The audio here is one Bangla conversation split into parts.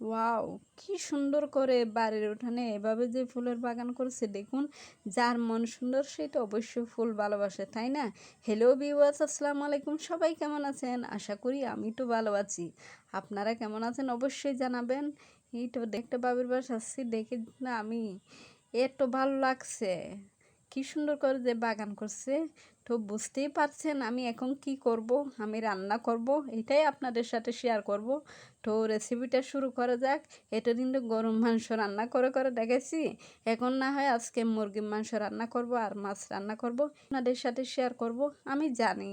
ওয়াও, কি সুন্দর করে বাড়ির উঠানে এভাবে যে ফুলের বাগান করেছে, দেখুন, যার মন সুন্দর সেই তো অবশ্যই ফুল ভালোবাসে, তাই না? হ্যালো বিওয়াস আসসালামু আলাইকুম, সবাই কেমন আছেন? আশা করি আমি তো ভালো আছি। আপনারা কেমন আছেন? অবশ্যই জানাবেন। এই তো দেখতে বাবির বাস আসছি, দেখে না আমি এত ভালো লাগছে। কি সুন্দর করে যে বাগান করছে। তো বুঝতেই পারছেন আমি এখন কি করব, আমি রান্না করব, এটাই আপনাদের সাথে শেয়ার করব। তো রেসিপিটা শুরু করা যাক এটা কিন্তু গরম মাংস রান্না করে করে দেখেছি এখন না হয় আজকে মুরগির মাংস রান্না করব আর মাছ রান্না করব, আপনাদের সাথে শেয়ার করব, আমি জানি।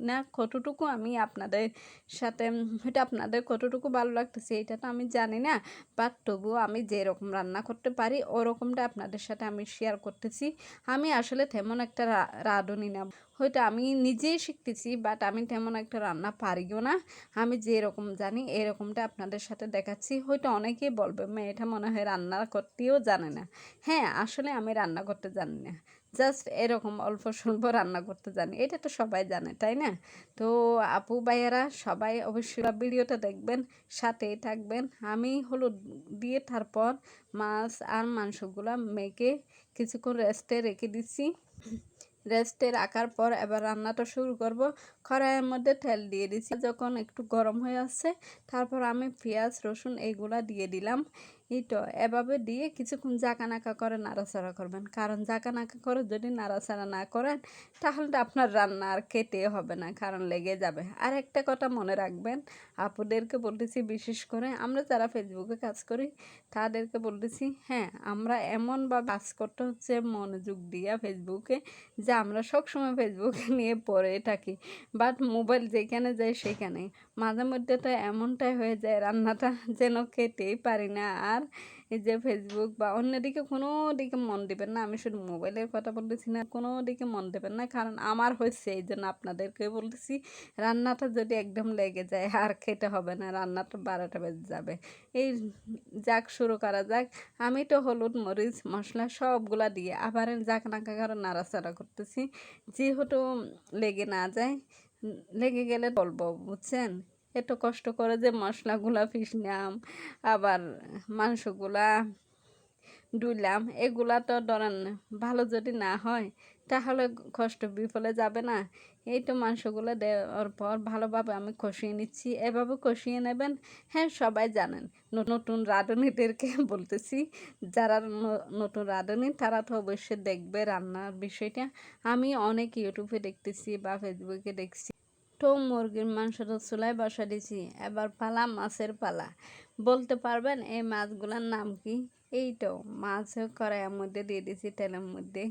না, কতটুকু আমি আপনাদের সাথে এটা আপনাদের কতটুকু ভালো লাগতেছে এটা তো আমি জানি না বাট তবুও আমি যেরকম রান্না করতে পারি, ওরকমটা আপনাদের সাথে আমি শেয়ার করতেছি। আমি আসলে তেমন একটা রাঁধুনি না। হয়তো আমি নিজেই শিখতেছি বাট আমি তেমন একটা রান্না পারিও না। আমি যেরকম জানি, এরকমটা আপনাদের সাথে দেখাচ্ছি। হয়তো অনেকেই বলবে মেয়েটা মনে হয় রান্না করতেও জানে না। হ্যাঁ আসলে আমি রান্না করতে জানি না। জাস্ট এরকম অল্প স্বল্প রান্না করতে জানি। এটা তো সবাই জানে, তাই না? তো আপু, ভাইয়েরা, সবাই অবশ্যই ভিডিওটা দেখবেন, সাথেই থাকবেন। আমি হলুদ দিয়ে তারপর মাছ আর মাংসগুলো মেখে কিছুক্ষণ রেস্টে রেখে দিচ্ছি। রেস্টে রাখার পর এবার রান্নাটা শুরু করব। কড়াইয়ের মধ্যে তেল দিয়ে দিচ্ছি। যখন একটু গরম হয়ে আসছে, তারপর আমি পেঁয়াজ, রসুন এইগুলা দিয়ে দিলাম। তো এভাবে দিয়ে কিছুক্ষণ জাকানাকা করে নাড়াচাড়া করবেন। কারণ জাকানাকা করে যদি নাড়াচাড়া না করেন, তাহলে তো আপনার রান্না আর কেটে হবে না, কারণ লেগে যাবে। আর একটা কথা মনে রাখবেন, আপুদেরকে বলতেছি বিশেষ করে, আমরা যারা ফেসবুকে কাজ করি, তাদেরকে বলতেছি হ্যাঁ আমরা এমনভাবে কাজ করতে হচ্ছে মনোযোগ দিয়া ফেসবুকে যে আমরা সবসময় ফেসবুকে নিয়ে পড়ে থাকি। বাট মোবাইল যেখানে যায় সেখানে। মাঝে মধ্যে তো এমনটাই হয়ে যায় রান্নাটা, যেন খেতেই পারি না। আর এই যে ফেসবুক বা অন্যদিকে কোনো দিকে মন দেবেন না। আমি শুধু মোবাইলের কথা বলতেছি না কোনো দিকে মন দেবেন না। কারণ আমার হয়েছে এই জন্য আপনাদেরকে বলতেছি, রান্নাটা যদি একদম লেগে যায়, আর খেতে হবে না। রান্নাটা বারোটা বেজে যাবে। এই যাক, শুরু করা যাক। আমি তো হলুদ, মরিচ, মশলা সবগুলা দিয়ে আবার যাক নাকা কারণ নাড়াচাড়া করতেছি। যেহেতু লেগে না যায়, লেগে গেলে বলব, বুঝছেন? এত কষ্ট করে যে মশলাগুলা পিসলাম আবার মাংসগুলা ডুইলাম, এগুলা তো ধরেন ভালো যদি না হয়, তাহলে কষ্ট বিফলে যাবে না। এই তো মাংসগুলো দেওয়ার পর ভালোভাবে আমি কষিয়ে নিচ্ছি। এভাবে কষিয়ে নেবেন হ্যাঁ সবাই জানেন। নতুন রাঁধুনিদেরকে বলতেছি, যারা নতুন রাঁধুনি, তারা তো অবশ্যই দেখবে রান্নার বিষয়টা। আমি অনেক ইউটিউবে দেখতেছি বা ফেসবুকে দেখছি। তো মুরগির মাংসটা চুলায় বসা দিছি, এবার পালা মাছের পালা। বলতে পারবেন এই মাছগুলোর নাম কি? এই তো, মাছ কড়াইয়ের মধ্যে দিয়ে দিছি, তেলের মধ্যে।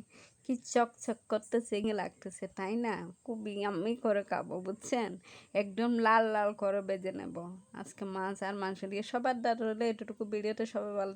কি চকচক করতে চেঙে লাগতেছে, তাই না? খুবই আমি করে খাব, বুঝছেন? একদম লাল লাল করে বেজে নেব। আজকে মাছ আর মাংস দিয়ে সবার দাঁড় হলে এটুকু ভিডিওতে সবাই ভালো